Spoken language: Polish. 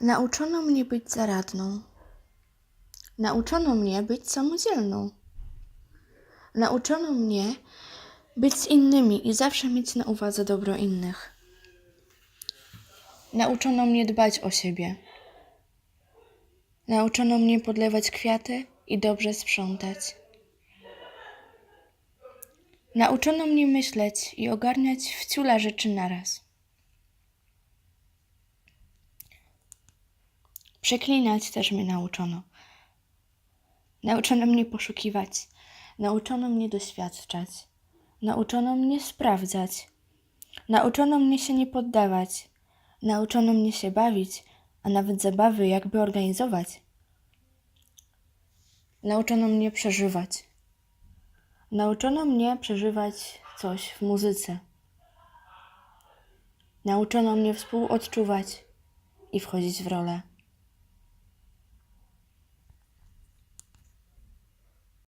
Nauczono mnie być zaradną. Nauczono mnie być samodzielną. Nauczono mnie być z innymi i zawsze mieć na uwadze dobro innych. Nauczono mnie dbać o siebie. Nauczono mnie podlewać kwiaty i dobrze sprzątać. Nauczono mnie myśleć i ogarniać wciula rzeczy naraz. Przeklinać też mnie nauczono. Nauczono mnie poszukiwać. Nauczono mnie doświadczać. Nauczono mnie sprawdzać. Nauczono mnie się nie poddawać. Nauczono mnie się bawić, a nawet zabawy jakby organizować. Nauczono mnie przeżywać. Nauczono mnie przeżywać coś w muzyce. Nauczono mnie współodczuwać i wchodzić w rolę.